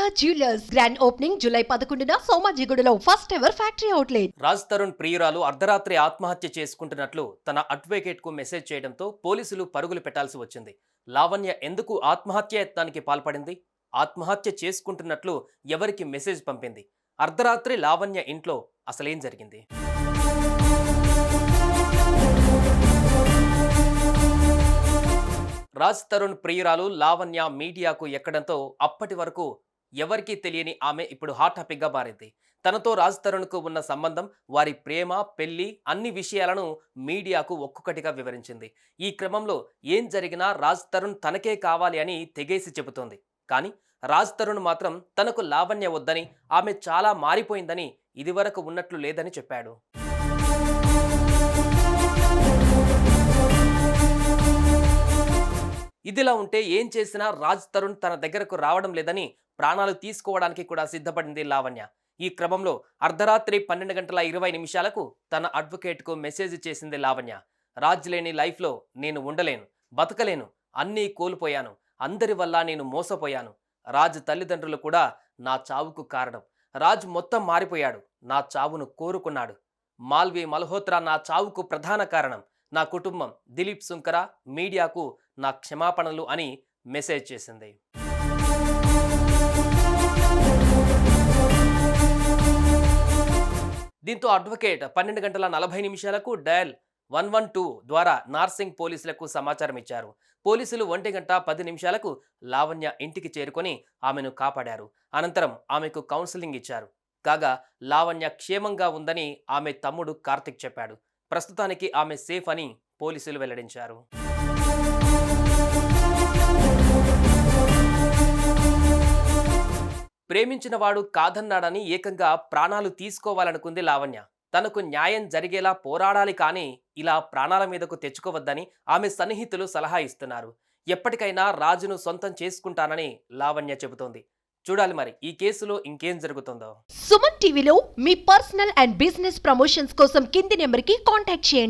Sharada jewellers grand opening July పదకొండున సోమాజిగూడలో first ever factory outlet Raj Tarun ప్రియురాలు అర్ధరాత్రి ఆత్మహత్య చేసుకుంటున్నట్లు తన అడ్వకేట్కు మెసేజ్ చేయడంతో పోలీసులు పరుగులు పెట్టాల్సి వచ్చింది. లావణ్య ఎందుకు ఆత్మహత్య యత్నానికి పాల్పడింది? ఆత్మహత్య చేసుకుంటున్నట్లు ఎవరికి మెసేజ్ పంపింది? అర్ధరాత్రి లావణ్య ఇంట్లో అసలేం జరిగింది? రాజ్ తరుణ్ ప్రియురాలు లావణ్య మీడియాకు ఎక్కడంతో అప్పటి వరకు ఎవరికీ తెలియని ఆమె ఇప్పుడు హాట్ టాపిక్గా మారింది. తనతో రాజ్ తరుణ్కు ఉన్న సంబంధం వారి ప్రేమ పెళ్ళి అన్ని విషయాలను మీడియాకు ఒక్కొక్కటిగా వివరించింది. ఈ క్రమంలో ఏం జరిగినా రాజ్ తరుణ్ తనకే కావాలి అని తెగేసి చెబుతోంది. కానీ రాజ్ తరుణ్ మాత్రం తనకు లావణ్య వద్దని ఆమె చాలా మారిపోయిందని ఇదివరకు ఉన్నట్లు లేదని చెప్పాడు. ఇదిలా ఉంటే ఏం చేసినా రాజ్ తరుణ్ తన దగ్గరకు రావడం లేదని ప్రాణాలు తీసుకోవడానికి కూడా సిద్ధపడింది లావణ్య. ఈ క్రమంలో అర్ధరాత్రి పన్నెండు గంటల ఇరవై నిమిషాలకు తన అడ్వకేట్కు మెసేజ్ చేసింది లావణ్య. రాజ్ లేని లైఫ్లో నేను ఉండలేను బతకలేను అన్నీ కోల్పోయాను అందరి వల్ల నేను మోసపోయాను. రాజ్ తల్లిదండ్రులు కూడా నా చావుకు కారణం. రాజ్ మొత్తం మారిపోయాడు నా చావును కోరుకున్నాడు. మాల్వి మల్హోత్రా నా చావుకు ప్రధాన కారణం నా కుటుంబం దిలీప్ సుంకర మీడియాకు నా క్షమాపణలు అని మెసేజ్ చేసింది. దీంతో అడ్వకేట్ పన్నెండు గంటల నలభై నిమిషాలకు డయల్ వన్ వన్ టూ ద్వారా నార్సింగ్ పోలీసులకు సమాచారం ఇచ్చారు. పోలీసులు ఒంటి గంట పది నిమిషాలకు లావణ్య ఇంటికి చేరుకొని ఆమెను కాపాడారు. అనంతరం ఆమెకు కౌన్సిలింగ్ ఇచ్చారు. కాగా లావణ్య క్షేమంగా ఉందని ఆమె తమ్ముడు కార్తిక్ చెప్పాడు. ప్రస్తుతానికి ఆమె సేఫ్ అని పోలీసులు వెల్లడించారు. ప్రేమించిన వాడు కాదన్నాడని ఏకంగా ప్రాణాలు తీసుకోవాలనుకుంది లావణ్య. తనకు న్యాయం జరిగేలా పోరాడాలి కానీ ఇలా ప్రాణాల మీదకు తెచ్చుకోవద్దని ఆమె సన్నిహితులు సలహా ఇస్తున్నారు. ఎప్పటికైనా రాజును సొంతం చేసుకుంటానని లావణ్య చెబుతోంది. చూడాలి మరి ఈ కేసులో ఇంకేం జరుగుతుందో. సుమన్ టీవీలో మీ పర్సనల్ అండ్ బిజినెస్ ప్రమోషన్స్ కోసం కింది నెంబర్కి కాంటాక్ట్ చేయండి.